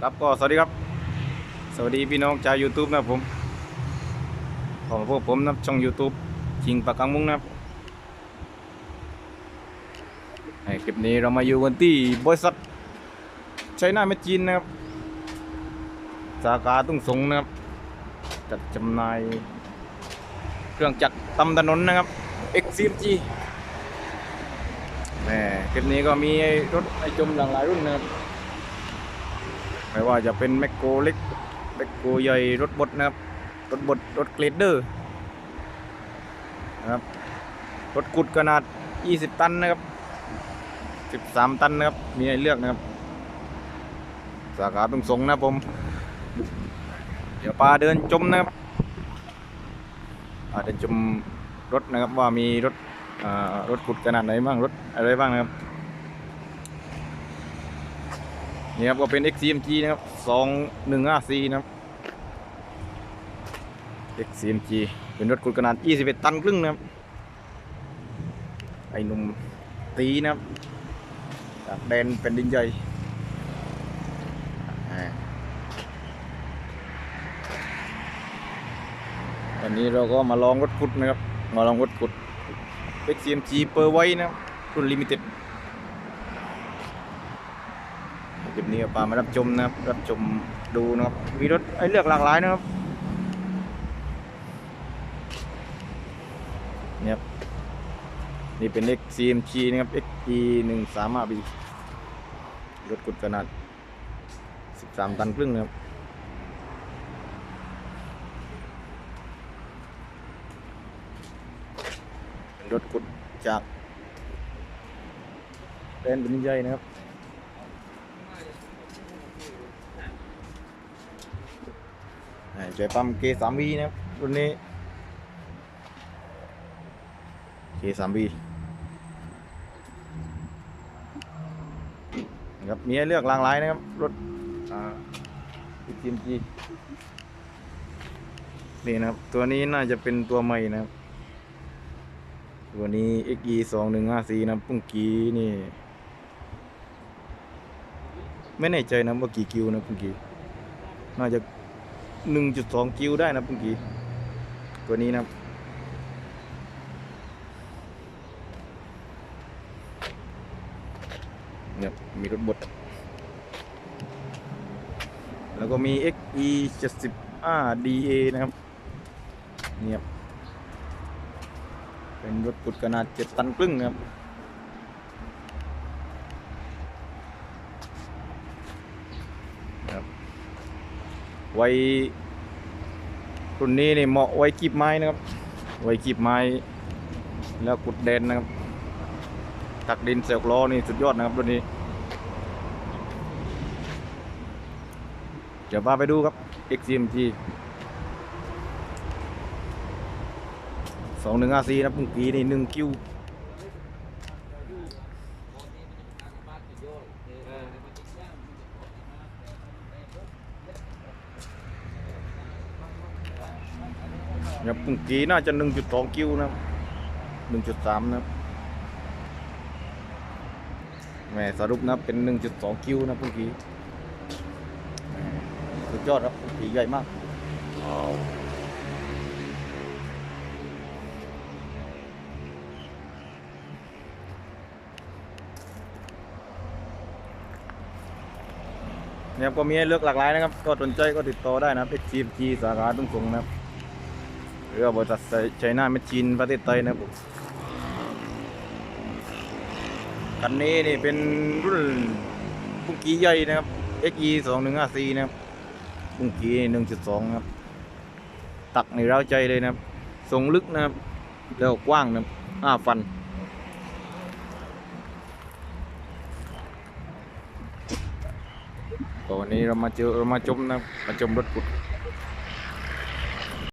ครับก็สวัสดีครับ สวัสดีพี่น้องชาว YouTube นะผมของพวกผมนะช่อง YouTube ชิงปากกังมุ้งนะครับในคลิปนี้เรามาอยู่กันที่บริษัทไชน่าเมจินนะครับ สาขาตุ้งสงนะครับ จัดจำหน่ายเครื่องจักรตำถนนนะครับ XCMG แหมคลิปนี้ก็มีรถไอจมหลากหลายรุ่นนะครับ ไม่ว่าจะเป็นแมคโครเล็กแมคโครใหญ่รถบดนะครับ รถบดรถเกรดเดอร์นะครับรถกุดขนาด 20 ตันนะครับ 13 ตันนะครับ มีให้เลือกนะครับ สาขาตรงสงนะผม เดี๋ยวปลาเดินจมนะครับปลาเดินจมรถนะครับว่ามีรถอ่ารถขุดขนาดไหนบ้างรถอะไรบ้างนะครับ นี่ครับก็เป็น XCMG นะครับ2154นะครับ XCMG เป็นรถขุดขนาด 21 ตันครึ่งนะครับ ไอ้หนุ่มตีนะครับจากแดนเป็นดินใหญ่อ่าวันนี้เราก็มาลองรถขุดนะครับ มาลองรถขุด XCMG เปอร์ไว้นะครับรุ่นลิมิเต็ด คลิปนี้ก็พามารับชมนะครับ รับชมดูนะครับมีรถให้เลือกหลากหลายนะครับเนี่ยครับนี่เป็น X CMG นะครับ XE 1 3 5 B รถกุดขนาด 13 ตันครึ่งนะครับเป็นรถกุดจากแดนเป็นใหญ่นะครับ อ่า ใจปั๊ม K3V นะครับรุ่นนี้ K3V นะครับมีให้เลือกหลากหลายนะครับรถอ่า TMG นี่นะครับ ตัวนี้น่าจะเป็นตัวใหม่นะครับ ตัวนี้ XE 2 1 5 4นะครับปุ่งกี้นี่ ไม่แน่ใจนะว่ากี่กิวนะปุ่งกี้น่าจะ 1.2กิวได้นะเมื่อกี้ตัวนี้นะเนี่ยมีรถบด แล้วก็มี XE 70 DA นะครับเนี่ยเป็นรถกุดขนาด 7 ตันครึ่งนะครับ ไว้รุ่นนี้นี่เหมาะไว้กีบไม้นะครับ ไว้กีบไม้ แล้วกุดแดนนะครับตักดินเซลกล้อนี่สุดยอดนะครับรุ่นนี้ เดี๋ยวพาไปดูครับ XCMG สองหนึ่งอาซีนะปุ่งกีนี่หนึ่งคิว ครับปุ่งกีน่าจะ 1.2 กิวนะครับ1.3 นะครับแหมสรุปนะเป็น 1.2 กิวนะปุ่งกีแหมสุดยอดครับปุ่งกีใหญ่มากเนี่ยครับก็มีให้เลือกหลากหลายนะครับ ก็สนใจก็ติดต่อได้นะครับ XGMG สาขาตุ้งสงนะครับ หรือว่าบริษัทไชน่าเมชินประเทศไทยนะครับผมคันนี้นี่เป็นรุ่นปุ้งกีใหญ่นะครับ XE 2 1 5 4นะครับปุ้งกี1.2ครับ ตักในเราใจเลยนะครับทรงลึกนะครับแล้วกว้างนะครับห้าฟันก็วันนี้เรามาเจอเรามาชมนะมาชมรถกุด